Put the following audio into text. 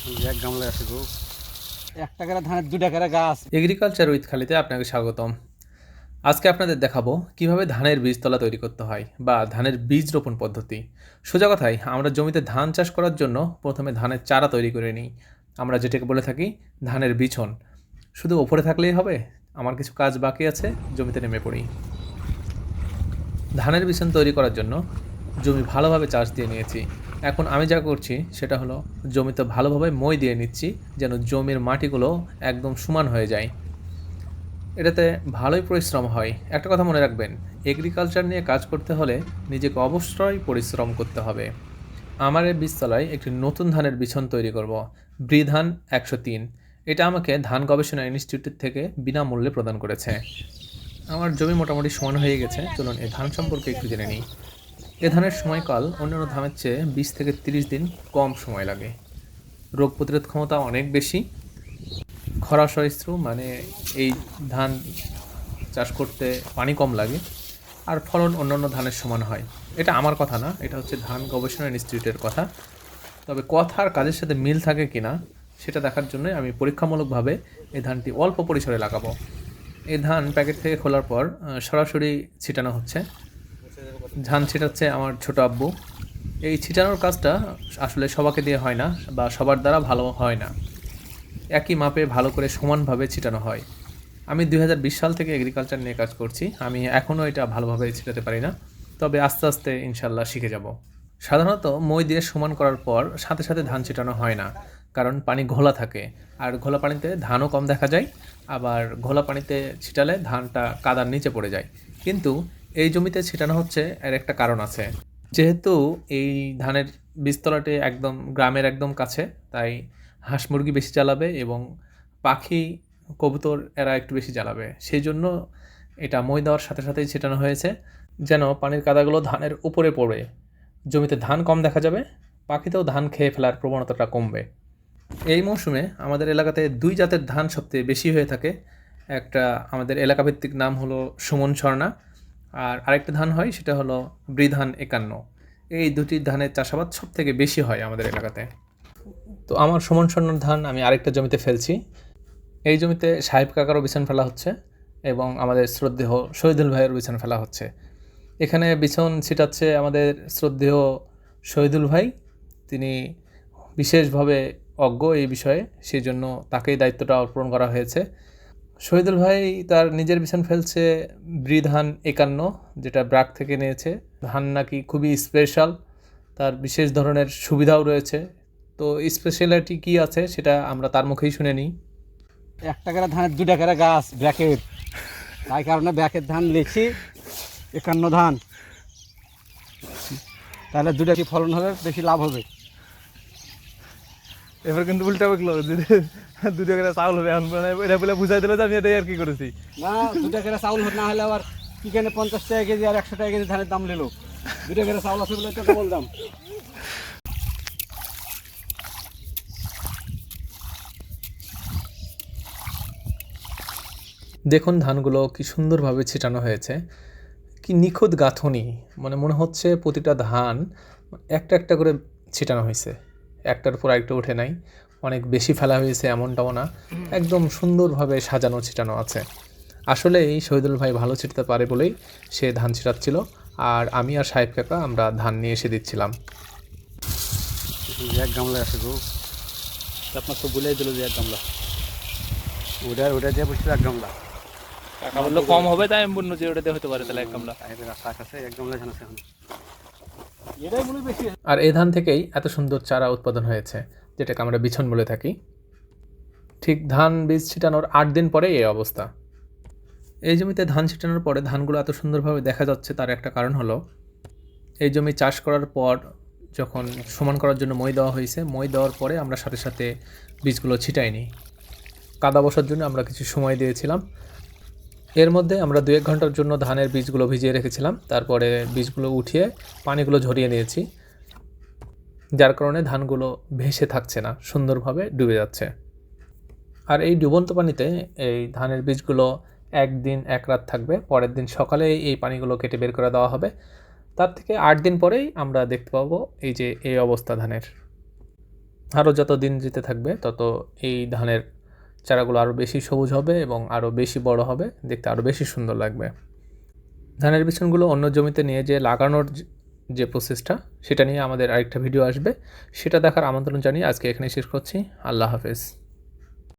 এক গামলা আছে গো। এক টাকার ধানের দু টাকার গাছ এগ্রিকালচার উইথ খালিতে আপনাকে স্বাগতম। আজকে আপনাদের দেখাবো কীভাবে ধানের বীজতলা তৈরি করতে হয় বা ধানের বীজ রোপণ পদ্ধতি। সোজা কথায়, আমরা জমিতে ধান চাষ করার জন্য প্রথমে ধানের চারা তৈরি করে নিই। আমরা যেটাকে বলে থাকি ধানের বিছন। শুধু ওপরে থাকলেই হবে, আমার কিছু কাজ বাকি আছে, জমিতে নেমে পড়ি। ধানের বিছন তৈরি করার জন্য জমি ভালোভাবে চাষ দিয়ে নিয়েছি। এখন আমি যা করছি সেটা হলো জমিতে ভালোভাবে মই দিয়ে নিচ্ছি, যেন জমির মাটিগুলো একদম সমান হয়ে যায়। এটাতে ভালোই পরিশ্রম হয়। একটা কথা মনে রাখবেন এগ্রিকালচার নিয়ে কাজ করতে হলে নিজেকে অবশ্যই পরিশ্রম করতে হবে। আমার এই বীজতলায় একটি নতুন ধানের বিছন তৈরি করব, বৃধান একশো তিন। এটা আমাকে ধান গবেষণা ইনস্টিটিউট থেকে বিনামূল্যে প্রদান করেছে। আমার জমি মোটামুটি সমান হয়ে গেছে। চলুন এই ধান সম্পর্কে একটু জেনে নিই। এ ধানের সময়কাল অন্যান্য ধানের চেয়ে বিশ থেকে তিরিশ দিন কম সময় লাগে। রোগ প্রতিরোধ ক্ষমতা অনেক বেশি। খরা সহিষ্ণু মানে এই ধান চাষ করতে পানি কম লাগে আর ফলন অন্যান্য ধানের সমান হয়। এটা আমার কথা না, এটা হচ্ছে ধান গবেষণা ইনস্টিটিউটের কথা। তবে কথা আর কাজের সাথে মিল থাকে কি না, সেটা দেখার জন্য আমি পরীক্ষামূলকভাবে এই ধানটি অল্প পরিসরে লাগাবো। এই ধান প্যাকেট থেকে খোলার পর সরাসরি ছিটানো হচ্ছে। ধান ছিটাচ্ছে আমার ছোট আব্বু। এই ছিটানোর কাজটা আসলে সবাকে দিয়ে হয় না বা সবার দ্বারা ভালো হয় না। একই মাপে ভালো করে সমানভাবে ছিটানো হয়। আমি দু হাজার বিশ সাল থেকে এগ্রিকালচার নিয়ে কাজ করছি। আমি এখনও এটা ভালোভাবে ছিটাতে পারি না। তবে আস্তে আস্তে ইনশাল্লাহ শিখে যাব। সাধারণত মই দিয়ে সমান করার পর সাথে সাথে ধান ছিটানো হয় না। কারণ পানি ঘোলা থাকে। আর ঘোলা পানিতে ধানও কম দেখা যায়। আবার ঘোলা পানিতে ছিটালে ধানটা কাদার নিচে পড়ে যায়। কিন্তু এই জমিতে ছিটানো হচ্ছে এর একটা কারণ আছে। যেহেতু এই ধানের বীজতলাটি একদম গ্রামের একদম কাছে, তাই হাঁস মুরগি বেশি জ্বালাবে এবং পাখি, কবুতর এরা একটু বেশি জ্বালাবে সেই জন্য এটা মই দেওয়ার সাথে সাথেই ছিটানো হয়েছে, যেন পানির কাদাগুলো ধানের উপরে পড়ে। জমিতে ধান কম দেখা যাবে, পাখিতেও ধান খেয়ে ফেলার প্রবণতাটা কমবে। এই মৌসুমে আমাদের এলাকাতে দুই জাতের ধান সবচেয়ে বেশি হয়ে থাকে। একটা আমাদের এলাকাভিত্তিক নাম হলো সুমন স্বর্ণা আর আরেকটা ধান হয়, সেটা হলো বৃধান একান্ন। এই দুটি ধানের চাষাবাদ সব থেকে বেশি হয় আমাদের এলাকাতে। তো আমার সুমন স্বর্ণর ধান আমি আরেকটা জমিতে ফেলছি। এই জমিতে সাহেব কাকারও বিছান ফেলা হচ্ছে এবং আমাদের শ্রদ্ধেয় শহীদুল ভাইয়ের বিছান ফেলা হচ্ছে। এখানে বিছন ছিটাচ্ছে আমাদের শ্রদ্ধেয় শহীদুল ভাই। তিনি বিশেষভাবে অজ্ঞ এই বিষয়ে সেই জন্য তাকেই দায়িত্বটা অর্পণ করা হয়েছে। শহীদুল ভাই তার নিজের বিছান ফেলছে বৃধান একান্ন, যেটা ব্রাক থেকে নিয়েছে। ধান নাকি খুবই স্পেশাল তার বিশেষ ধরনের সুবিধাও রয়েছে। তো স্পেশালিটি কী আছে সেটা আমরা তার মুখেই শুনে নিই। এক টাকার ধানের দু টাকার গাছ, ব্যাকের। তাই কারণে ব্যাকের ধান লিখছি একান্ন ধান। তাহলে দুটা কি ফলন হবে, বেশি লাভ হবে? এবার কিন্তু উল্টা বেগলো দু টাকা চাউল হবে এখন এটা বলে বুঝাই দিলে যে আমি এটাই আর কি করেছি না দু টাকার চাউল না হলে আবার কি কেন পঞ্চাশ টাকা কেজি আর একশো টাকা কেজি ধানের দাম নিল দু টাকার চাউল আছে বলে তো ডবল দাম। দেখুন ধানগুলো কি সুন্দরভাবে ছিটানো হয়েছে। কি নিখুঁত গাঁথনি। মানে মনে হচ্ছে প্রতিটা ধান একটা একটা করে ছিটানো হয়েছে। একটার উপর আরেকটা উঠে নাই। অনেক বেশি ফেলা হয়েছে এমনটাও না। একদম সুন্দরভাবে সাজানো ছিটানো আছে। আসলে এই শহীদুল ভাই ভালো ছিটাতে পারে বলেই সে ধান ছিটাচ্ছিল আর আমি আর সাহেব কাকা আমরা ধান নিয়ে এসে দিচ্ছিলাম। এক গামলা আছে গো। আপনার তো বলেই দিল যে এক গামলা। ওটা ওটা দিয়ে বসছিল এক গামলা। বলল কম হবে তাই আমি বলল যে ওটাতে হতে পারে তাহলে এক গামলা। শাক আছে এক গামলা ধান আছে এখন। আর এই ধান থেকেই এত সুন্দর চারা উৎপাদন হয়েছে, যেটাকে আমরা বিছন বলে থাকি। ঠিক ধান বীজ ছিটানোর আট দিন পরে এই অবস্থা। এই জমিতে ধান ছিটানোর পরে ধানগুলো এত সুন্দরভাবে দেখা যাচ্ছে, তার একটা কারণ হলো, এই জমি চাষ করার পর যখন সমান করার জন্য মই দেওয়া হয়েছে, মই দেওয়ার পরে আমরা সাথে সাথে বীজগুলো ছিটাইনি কাদা বসার জন্য আমরা কিছু সময় দিয়েছিলাম। এর মধ্যে আমরা দু এক ঘণ্টার জন্য ধানের বীজগুলো ভিজিয়ে রেখেছিলাম। তারপরে বীজগুলো উঠিয়ে পানিগুলো ঝরিয়ে নিয়েছি। যার কারণে ধানগুলো ভেসে থাকছে না, সুন্দরভাবে ডুবে যাচ্ছে। আর এই ডুবন্ত পানিতে এই ধানের বীজগুলো একদিন এক রাত থাকবে, পরের দিন সকালে এই পানিগুলো কেটে বের করে দেওয়া হবে। তার থেকে আট দিন পরেই আমরা দেখতে পাবো এই যে এই অবস্থা ধানের। আরও যত দিন যেতে থাকবে, তত এই ধানের চারাগুলো আরও বেশি সবুজ হবে এবং আরও বেশি বড় হবে, দেখতে আরও বেশি সুন্দর লাগবে। ধানের বিছনগুলো অন্য জমিতে নিয়ে যে লাগানোর যে- প্রসেসটা, সেটা নিয়ে আমাদের আরেকটা ভিডিও আসবে। সেটা দেখার আমন্ত্রণ জানিয়ে আজকে এখানে শেষ করছি। আল্লাহ হাফেজ।